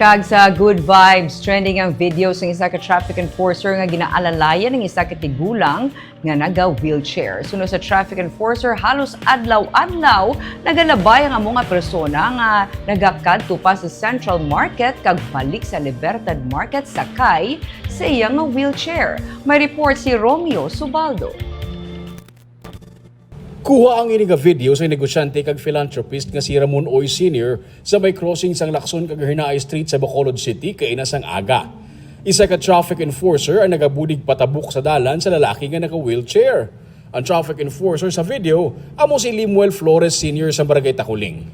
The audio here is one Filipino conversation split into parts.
Kag sa Good Vibes, trending ang videos ng isa ka traffic enforcer nga ginaalalayan ng isa ka tigulang nga naga-wheelchair. Suno sa traffic enforcer, halos adlaw-adlaw nagalabay ang mga persona nga nagakadto pa sa Central Market kag balik sa Libertad Market sakay sa iyang wheelchair. May report si Romeo Subaldo. Kuha ang ini nga video sa negosyante kag philanthropist nga si Ramon Oy Sr. sa may crossing sang Lakson kag Hinaay Street sa Bacolod City kay inasang aga. Isa ka traffic enforcer ang nagabudig patabok sa dalan sa lalaki nga naka-wheelchair. Ang traffic enforcer sa video amo si Limuel Flores Sr. sa Barangay Takuling.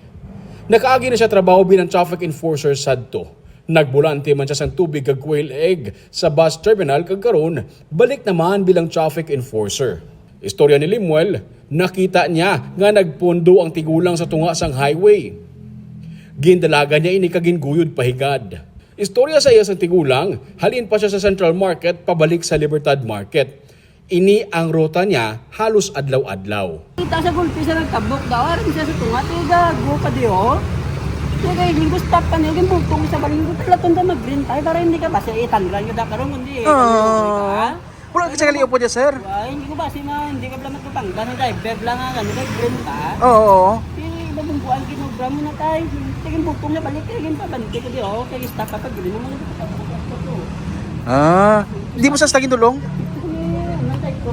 Nakaagi na siya trabaho bilang traffic enforcer sadto. Nagbulante man siya sang tubig kag quail egg sa bus terminal kag karon balik naman bilang traffic enforcer. Istorya ni Limuel, nakita niya nga nagpundo ang tigulang sa tunga sang highway. Gindalaga niya ini kaginguyod pahigad. Istorya sa iya sang tigulang, halin pa siya sa Central Market pabalik sa Libertad Market. Ini ang ruta niya halos adlaw-adlaw. Kita sa gulpi sa nagtabok daw, aram siya sa tunga, tiga, go pa di ho. Tiga, hindi ko stop ka niya, yung bugtong sa balinggo, talaton ka mag-green tayo, para hindi ka basta itanggal ka da karon kundi eh. Oh. Wala ka sa kaliyo po niya, sir. Ay, hindi ko basta na, hindi ka blamat kapangga, na driver lang nga, ano, green ka. Oo. Pero iba mong buwan, kinobra mo na tayo, tigin bugtong na balik, tigin pa, balik ka di ho, kaya stop ka pag mo, mga kapagod Ah. Hindi mo sa stagin tulong? Tayo,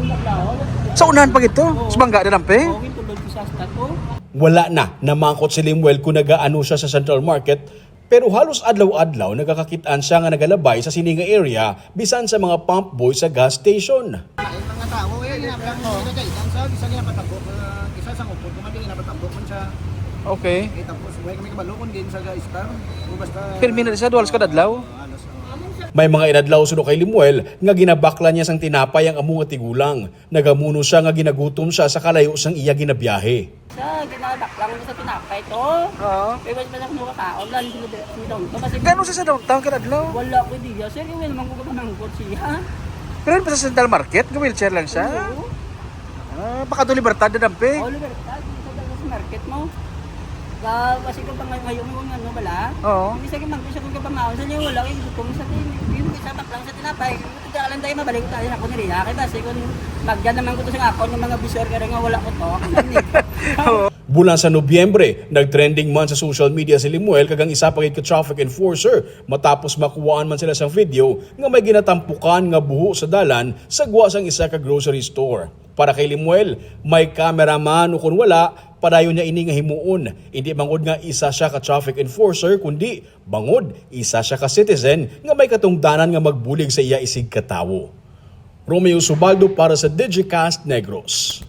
Sa unahan pa ito? Sa bangga na lampe? okay, tulog ko sa stat ko. Wala na namangkot si Limuel kung nagaano siya sa Central Market pero halos adlaw-adlaw nagakakitaan siya nga nagalabay sa sininga area bisan sa mga pump boy sa gas station. mga tao eh ginablang mo isa nila patabok uh, isa sa upod kuma din napatabok man siya Okay. eh tapos way kami kabalokon din sa star o basta Pero minat siya, duwalas ka dadlaw. May mga inadlaw suno kay Limuel nga ginabakla niya sang tinapay ang among tigulang. Nagamuno siya nga ginagutom siya sa kalayo sang iya ginabiyahe. Sa ginabaklang ko sa tinapay to. Oo. Pero mas mas ako kakaon lang hindi ko down to kasi Gano'n siya sa downtown ka dadlaw? wala ko diya. Sir, yung naman ko ka mangkot siya. Pero yun pa sa Central Market, wheelchair lang siya. Oo. Ah, baka doon libertad na dampe. Oh, libertad. Sa sa market mo. Ka kasi ko pa ngayon mo ano bala. Oo. Hindi sa kimang siya kung kapamaon sa niyo wala ko kung sa tin. Yung isa baklang sa tinapay. Alam tayo mabalik tayo na ko ni Ria. Kaya kasi kung magyan naman ko to sa akon ng mga bisor kaya nga wala ko to. Bulan sa Nobyembre, nagtrending man sa social media si Limuel kagang isa pa ka traffic enforcer matapos makuwaan man sila sa video nga may ginatampukan nga buho sa dalan sa guwa sang isa ka grocery store. Para kay Limuel, may cameraman o kung wala, padayon niya ini nga himuon. Hindi bangod nga isa siya ka traffic enforcer, kundi bangod isa siya ka citizen nga may katungdanan nga magbulig sa iya isig katawo. Romeo Subaldo para sa Digicast Negros.